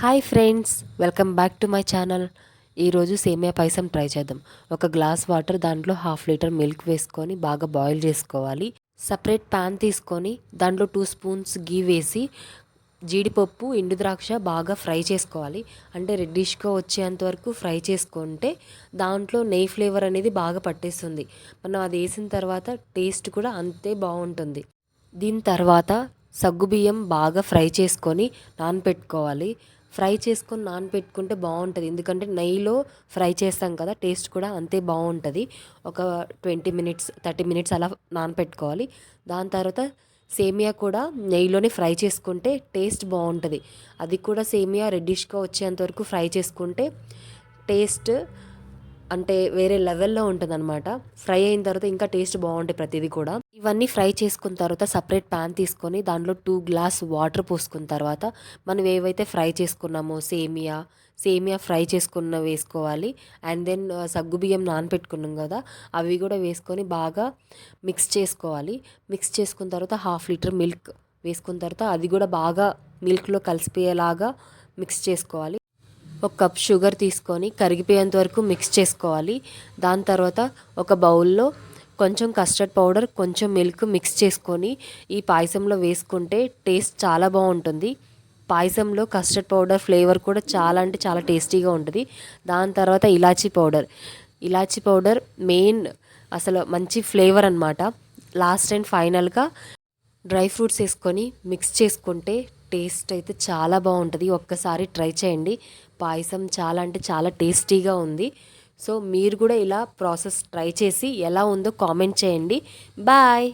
Hi friends welcome back to my channel ఈరోజు సేమియా payasam try చేద్దాం. ఒక గ్లాస్ వాటర్ దాంట్లో హాఫ్ లీటర్ మిల్క్ వేసుకొని బాగా బాయిల్ చేసుకోవాలి. సపరేట్ ప్యాన్ తీసుకొని దాంట్లో టూ స్పూన్స్ గీ వేసి జీడిపప్పు ఎండు ద్రాక్ష బాగా ఫ్రై చేసుకోవాలి. అంటే రెడ్డిష్గా వచ్చేంత వరకు ఫ్రై చేసుకుంటే దాంట్లో నెయ్యి ఫ్లేవర్ అనేది బాగా పట్టేస్తుంది. మనం అది వేసిన తర్వాత టేస్ట్ కూడా అంతే బాగుంటుంది. దీని తర్వాత సగ్గుబియ్యం బాగా ఫ్రై చేసుకొని నానపెట్టుకోవాలి. ఫ్రై చేసుకొని నానబెట్టుకుంటే బాగుంటుంది. ఎందుకంటే నెయ్యిలో ఫ్రై చేస్తాం కదా టేస్ట్ కూడా అంతే బాగుంటుంది. ఒక ట్వంటీ మినిట్స్ థర్టీ మినిట్స్ అలా నానపెట్టుకోవాలి దాని తర్వాత సేమియా కూడా నెయ్యిలోనే ఫ్రై చేసుకుంటే టేస్ట్ బాగుంటుంది. అది కూడా సేమియా రెడ్డిష్గా వచ్చేంత వరకు ఫ్రై చేసుకుంటే టేస్ట్ అంటే వేరే లెవెల్లో ఉంటుంది అనమాట ఫ్రై అయిన తర్వాత ఇంకా టేస్ట్ బాగుంటాయి ప్రతిదీ కూడా. ఇవన్నీ ఫ్రై చేసుకున్న తర్వాత సపరేట్ ప్యాన్ తీసుకొని దాంట్లో టూ గ్లాస్ వాటర్ పోసుకున్న తర్వాత మనం ఏవైతే ఫ్రై చేసుకున్నామో సేమియా సేమియా ఫ్రై చేసుకున్న వేసుకోవాలి. అండ్ దెన్ సగ్గుబియ్యం నానపెట్టుకున్నాం కదా అవి కూడా వేసుకొని బాగా మిక్స్ చేసుకోవాలి. మిక్స్ చేసుకున్న తర్వాత హాఫ్ లీటర్ మిల్క్ వేసుకున్న తర్వాత అది కూడా బాగా మిల్క్లో కలిసిపోయేలాగా మిక్స్ చేసుకోవాలి. ఒక కప్ షుగర్ తీసుకొని కరిగిపోయేంత వరకు మిక్స్ చేసుకోవాలి. దాని తర్వాత ఒక బౌల్లో కొంచెం కస్టర్డ్ పౌడర్ కొంచెం మిల్క్ మిక్స్ చేసుకొని ఈ పాయసంలో వేసుకుంటే టేస్ట్ చాలా బాగుంటుంది. పాయసంలో కస్టర్డ్ పౌడర్ ఫ్లేవర్ కూడా చాలా అంటే చాలా టేస్టీగా ఉంటుంది. దాని తర్వాత ఇలాచీ పౌడర్. ఇలాచీ పౌడర్ మెయిన్ అసలు మంచి ఫ్లేవర్ అనమాట లాస్ట్ అండ్ ఫైనల్గా డ్రై ఫ్రూట్స్ వేసుకొని మిక్స్ చేసుకుంటే టేస్ట్ అయితే చాలా బాగుంటుంది. ఒక్కసారి ట్రై చేయండి. పాయసం చాలా అంటే చాలా టేస్టీగా ఉంది. సో మీరు కూడా ఇలా ప్రాసెస్ ట్రై చేసి ఎలా ఉందో కామెంట్ చేయండి. బాయ్!